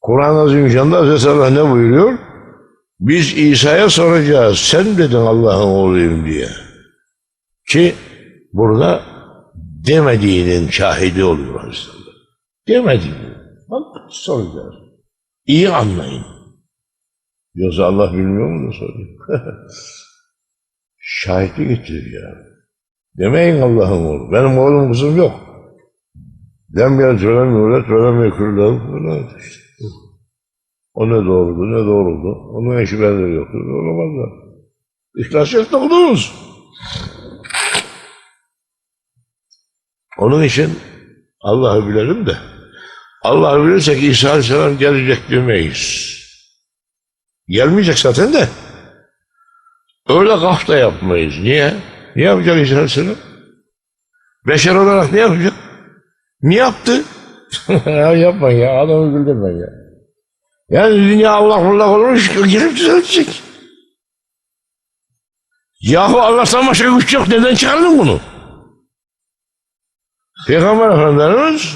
Kur'an-ı Azimüşşan'da Hazreti Allah ne buyuruyor? Biz İsa'ya soracağız. Sen dedin Allah'ın oğluyum diye. Ki burada demediğinin şahidi oluyor Hazreti Allah. Demediğini. Bak soracağız. İyi anlayın. Yoksa Allah bilmiyor mu da soruyor. Şahitlik getiriyor ya. Demeyin Allah'ın oğlu. Benim oğlum kızım yok. Dem yel velem yulet velem yekürlehu velem işte. O ne doğrudu ne doğruldu. Onun eşi benzeri yoktu. Olamaz da. İhlas yok okudunuz. Onun için Allah'ı bilelim de Allah'ı bilirsek İsa Aleyhisselam gelecek demeyiz. Gelmeyecek zaten de. Öyle kaf da yapmayız. Niye? Ne yapacak İsa Aleyhisselam? Beşer olarak ne yapacak? Ne yaptı? ya yapma ya. Adamı güldürme ya. Yani dünya Allah Allah olmuş. Gelip düzeltecek. Yahu Allah'tan başka güç yok. Neden çıkardın bunu? Peygamber Efendimiz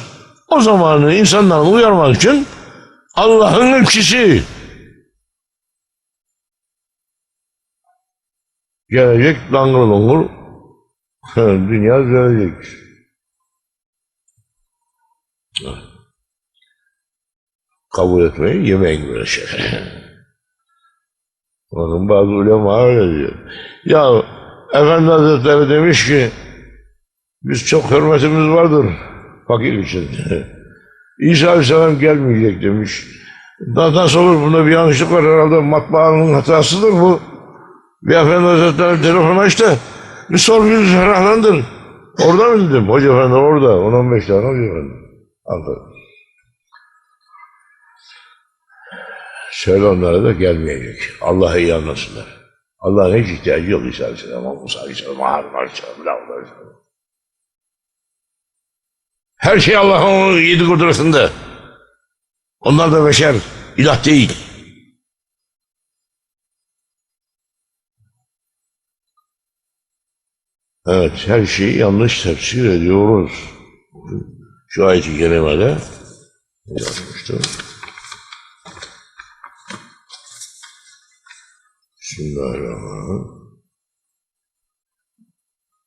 o zamanı insanları uyarmak için Allah'ın elçisi. Gelecek langır lungur dünya düzelecek. Kabul etmeyin, yemeyin böyle şey. Bakın bazı ulema öyle diyor. Ya Efendi Hazretleri demiş ki biz çok hürmetimiz vardır fakir için. İsa Aleyhisselam gelmeyecek demiş. Daha nasıl olur bunda bir yanlışlık var herhalde matbaanın hatasıdır bu. Bir Efendi Hazretleri telefon açtı. Bir sor bir ferahlandır. Orada mı dedim? Hoca efendi orada. 10-15 tane hoca efendi. Ankara. Söyle onlara da gelmeyecek. Allah'ı iyi anlasınlar. Allah'ın hiç ihtiyacı yok İsa Aleyhisselam'a, Musa Aleyhisselam'a, Harun Aleyhisselam'a, Davud Aleyhisselam'a. Her şey Allah'ın yedi kudretinde. Onlar da beşer, ilah değil. Evet, her şeyi yanlış tefsir ediyoruz. Şu ayet-i kerimede yazmıştım. Bismillahirrahmanirrahim.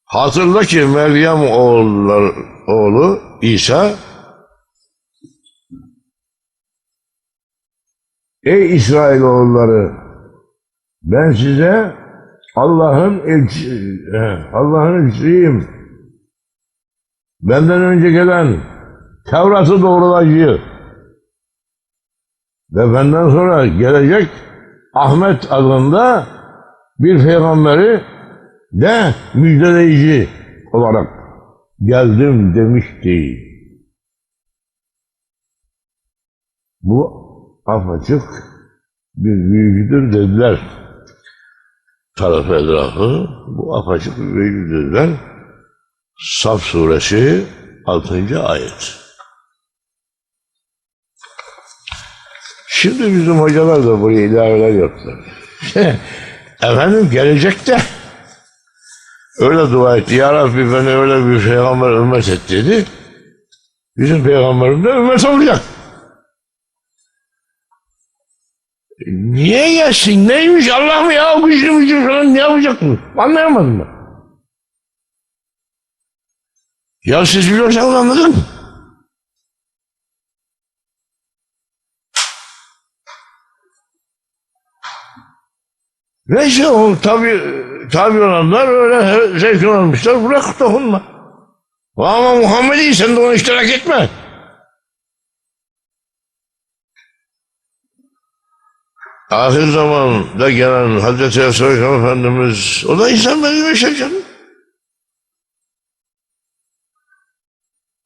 Hatırla ki Meryem oğullar, oğlu İsa Ey İsrailoğulları ben size Allah'ın elçi, Allah'ın elçisiyim. Benden önce gelen Tevrat'ı doğrulayıcı ve benden sonra gelecek Ahmet adında bir peygamberi de müjdeleyici olarak geldim demişti. Bu apaçık bir büyücüdür dediler. Tarafı etrafı bu apaçık bir büyücü dediler. Saf suresi 6. ayet. Şimdi bizim hocalar da buraya ilaveler yaptılar. Efendim gelecekte öyle dua etti. Ya Rabbi beni öyle bir peygamber ümmet et dedi. Bizim peygamberimiz de ümmet olacak. Niye gelsin? Neymiş Allah mı ya? Güçlü mücü falan ne yapacak mı? Anlayamadım ben. Ya siz biliyorsanız anladın mı? Neyse o tabi tabi olanlar öyle zevk almışlar. Bırak dokunma. Ama Muhammed'i sen de ona iştirak etme. Ahir zamanda gelen Hazreti Aleyhisselam Efendimiz o da insan beni beşer canım.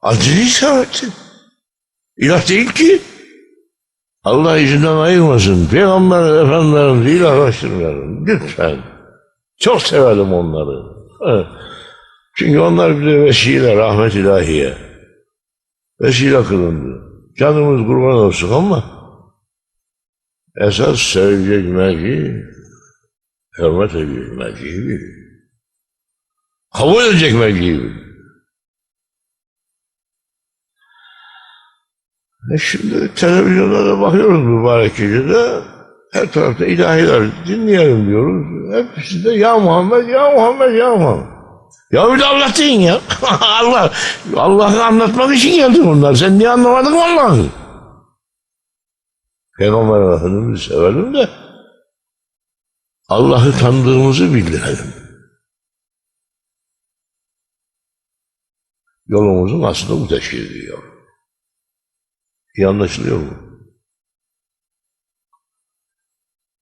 İtham etti. İlah değil ki. Allah izinden ayırmasın. Peygamber Efendimiz'i ilahlaştırmayalım. Lütfen. Çok sevelim onları. Çünkü onlar bize vesile, rahmet ilahiye. Vesile kılındı. Canımız kurban olsun ama esas sevecek mevki, hürmet edecek mevki Kabul edecek mevki E şimdi televizyonda da bakıyoruz mübarek gecede. Her tarafta ilahiler dinleyelim diyoruz. Hepsi de ya Muhammed, ya Muhammed, ya Muhammed. Ya bir de deyin ya. Allah, Allah'ı anlatmak için geldi bunlar. Sen niye anlamadın Allah'ı? Peygamber Efendimiz'i sevelim de Allah'ı tanıdığımızı bildirelim. Yolumuzun aslında bu teşkil ediyor. İyi anlaşılıyor mu?